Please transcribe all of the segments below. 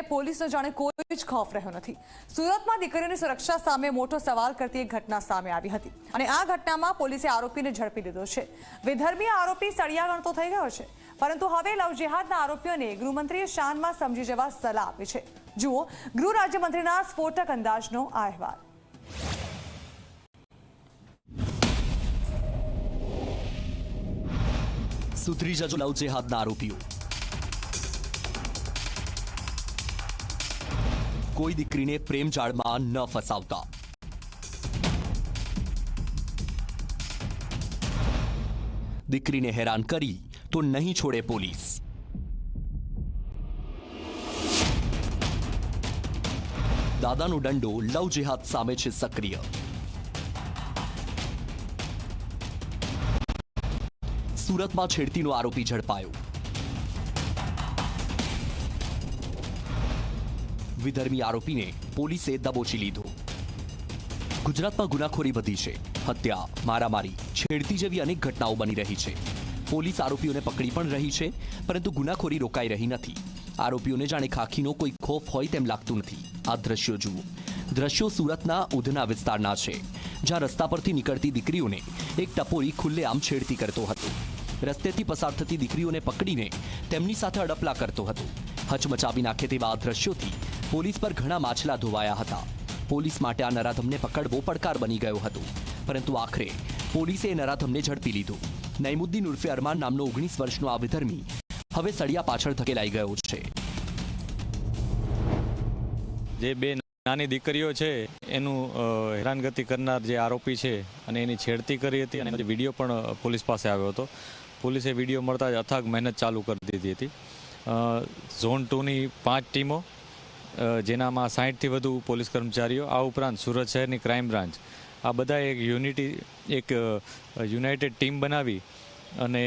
પોલીસનો જાણે કોઈ જ ખોફ રહ્યો નથી. સુરતમાં દીકરીની સુરક્ષા સામે મોટો સવાલ કરતી એક ઘટના સામે આવી હતી અને આ ઘટનામાં પોલીસે આરોપીને ઝડપી લીધો છે. વિધર્મી આરોપી સળિયા ગણતો થઈ ગયો છે, પરંતુ હવે લવ જેહાદના આરોપીઓને ગૃહમંત્રીએ શાનમાં સમજી જવા સલાહ આપી છે. જુઓ, ગૃહ રાજ્યમંત્રીના સ્ફોટક અંદાજનો આ અહેવાલ. સુધરી જજો લવ જેહાદના આરોપીઓ. કોઈ દીકરીને પ્રેમ જાળમાં ન ફસાવતા. દીકરીને હેરાન કરી તો નહીં છોડે પોલીસ. દાદાનો દંડો લવ જેહાદ સામે છે સક્રિય. સુરતમાં છેડતીનો આરોપી ઝડપાયો. વિધર્મી આરોપીને પોલીસે દબોચી લીધો. ગુજરાતમાં ગુનાખોરી વધી છે. હત્યા, મારામારી, છેડતી જેવી અનેક ઘટનાઓ બની રહી છે. પોલીસ આરોપીઓને પકડી પણ રહી છે, પરંતુ ગુનાખોરી રોકાઈ રહી નથી. આરોપીઓને જાણે ખાખીનો કોઈ ખોફ હોય તેમ લાગતું નથી. આ દ્રશ્યો જુઓ. દ્રશ્યો સુરતના ઉધના વિસ્તારના છે, જ્યાં રસ્તા પરથી નીકળતી દીકરીઓને એક ટપોરી ખુલ્લેઆમ છેડતી કરતો હતો. રસ્તેથી પસાર થતી દીકરીઓને પકડીને તેમની સાથે અડપલા કરતો હતો. હચમચાવી નાખે તેવા આ દ્રશ્યોથી પોલીસ પર ઘણા માછલા ધોવાયા હતા. પોલીસ માટે આ નરાધમને પકડવો પડકાર બની ગયો હતો. પરંતુ આખરે પોલીસે નરાધમને ઝડપી લીધો. નૈમુદ્દીન ઉર્ફે અરમાન નામનો ઓગણીસ વર્ષનો આ વિધર્મી હવે સળિયા પાછળ ધકેલાઈ ગયો છે. જે બે નાની દીકરીઓ છે, એનું હેરાનગતિ કરનાર જે આરોપી છે અને એની છેડતી કરી હતી અને વીડિયો પણ પોલીસ પાસે આવ્યો હતો. પોલીસે વીડિયો મળતા જ અથાગ મહેનત ચાલુ કરી દીધી હતી. ઝોન ટુની પાંચ ટીમો જેનામાં સાહીઠથી વધુ પોલીસ કર્મચારીઓ, આ ઉપરાંત સુરત શહેરની ક્રાઇમ બ્રાન્ચ. આ બધા એક યુનિટી, એક યુનાઇટેડ ટીમ બનાવી અને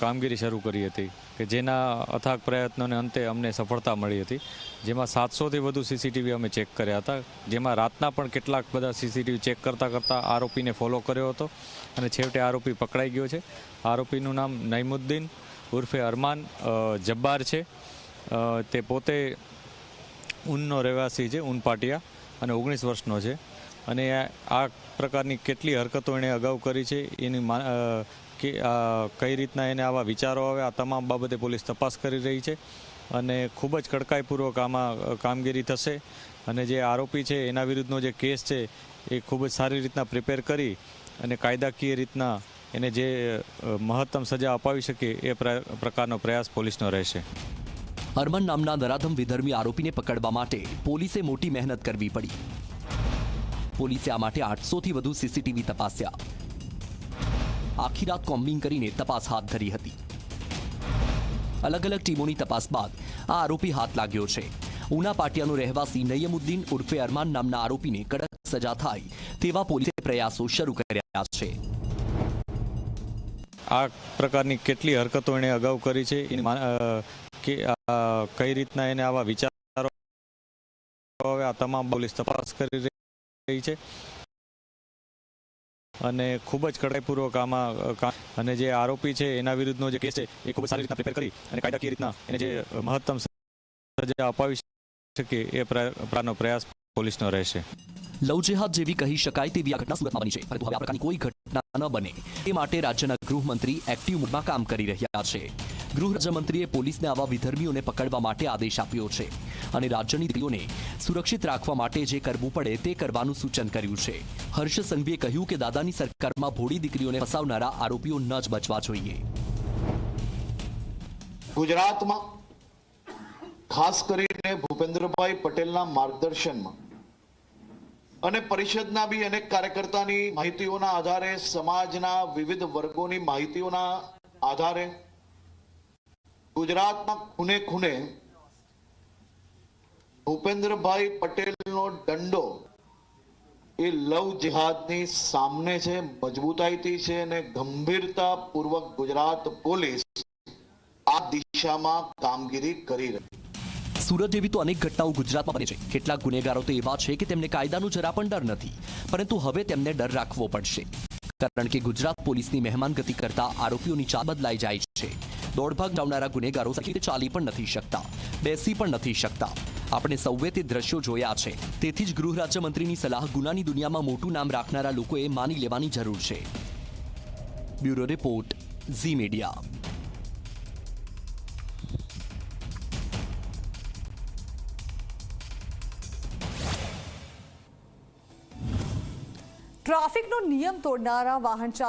કામગીરી શરૂ કરી હતી, કે જેના અથાગ પ્રયત્નોને અંતે અમને સફળતા મળી હતી. જેમાં સાતસોથી વધુ સીસીટીવી અમે ચેક કર્યા હતા. જેમાં રાતના પણ કેટલાક બધા સીસીટીવી ચેક કરતાં કરતાં આરોપીને ફોલો કર્યો હતો અને છેવટે આરોપી પકડાઈ ગયો છે. આરોપીનું નામ નઈમુદ્દીન ઉર્ફે અરમાન જબ્બાર છે. તે પોતે ઊનનો રહેવાસી છે, ઊન પાટિયા, અને ઓગણીસ વર્ષનો છે. અને આ- પ્રકારની કેટલી હરકતો એણે અગાઉ કરી છે, એની કે કઈ રીતના એને આવા વિચારો આવે, આ તમામ બાબતે પોલીસ તપાસ કરી રહી છે. અને ખૂબ જ કડકાઈપૂર્વક આમાં કામગીરી થશે. અને જે આરોપી છે, એના વિરુદ્ધનો જે કેસ છે, એ ખૂબ જ સારી રીતના પ્રિપેર કરી અને કાયદાકીય રીતના એને જે મહત્તમ સજા અપાવી શકે એ પ્ર- પ્રકારનો પ્રયાસ પોલીસનો રહેશે. અરમન નામના નરાધમ વિધર્મી આરોપીને પકડવા માટે પોલીસે મોટી મહેનત કરવી પડી. પોલીસે આ માટે આઠસોથી વધુ સીસીટીવી તપાસ્યા. આખી રાત કોમ્બિંગ કરીને તપાસ હાથ ધરી હતી. અલગ અલગ ટીમોની તપાસ બાદ આ આરોપી હાથ લાગ્યો છે. ઉના પાટિયાનો રહેવાસી નયમુદ્દીન ઉર્ફે અરમાન નામના આરોપીને કડક સજા થાય તેવા પોલીસે પ્રયાસો શરૂ કર્યા છે. આ પ્રકારની કેટલી હરકતો એણે અગાઉ કરી છે કઈ રીતના એને આવા વિચારો હવે આ તમામ પોલીસ તપાસ કરી રહી છે. અને ખૂબ જ કડાઈપૂર્વક આમાં અને જે આરોપી છે, એના વિરુદ્ધનો જે કેસ છે, એ ખૂબ સારી રીતના પ્રિપેર કરી અને કાયદાકીય રીતના એને જે મહત્તમ સજા અપાવી શકે એ પ્ર- પ્રકારનો પ્રયાસ પોલીસનો રહેશે. લવ જેહાદ જેવી કહી શકાય તેવી આ ઘટના સુરતમાં બની છે. પરંતુ હવે આ પ્રકારની કોઈ ઘટના ન બને. તે માટે રાજ્યના ગૃહમંત્રી એક્ટિવ મોડમાં કામ કરી રહ્યા છે. ગૃહ રાજ્યમંત્રીએ પોલીસને આવા વિધર્મીઓને પકડવા માટે આદેશ આપ્યો છે અને રાજ્યની દીકરીઓને સુરક્ષિત રાખવા માટે જે કરવું પડે તે કરવાનું સૂચન કર્યું છે. હર્ષ સંઘવીએ કહ્યું કે દાદાની સરકારમાં ભોળી દીકરીઓને ફસાવનારા આરોપીઓ ન જ બચવા જોઈએ. ગુજરાતમાં ખાસ કરીને ભૂપેન્દ્રભાઈ પટેલના માર્ગદર્શનમાં અને પરિષદના બી અનેક કાર્યકર્તાની માહિતીઓના આધારે સમાજના વિવિધ વર્ગોની માહિતીઓના આધારે ગુજરાતમાં ખૂને ખૂને ભૂપેન્દ્રભાઈ પટેલનો દંડો એ લવ જિહાદની સામને છે, મજબૂતાઈથી છે અને ગંભીરતા પૂર્વક ગુજરાત પોલીસ આ દિશામાં કામગીરી કરી રહી સુરત જેવી તો અનેક ઘટનાઓ ગુજરાતમાં બને છે. કેટલાક ગુનેગારો તો એવા છે કે તેમને કાયદાનું જરા પણ ડર નથી. પરંતુ હવે તેમને ડર રાખવો પડશે. કારણ કે ગુજરાત પોલીસની મહેમાન ગતિ કરતા આરોપીઓની ચાલ બદલાઈ જાય છે. દોડભાગ લાવનારા ગુનેગારો સરખી ચાલી પણ નથી શકતા, બેસી પણ નથી શકતા. આપણે સૌએ તે દ્રશ્યો જોયા છે. તેથી જ ગૃહ રાજ્યમંત્રીની સલાહ ગુનાની દુનિયામાં મોટું નામ રાખનારા લોકોએ માની લેવાની જરૂર છે. Bureau report, Zee media. ટ્રાફિકનો નિયમ તોડનારા વાહન ચાલકો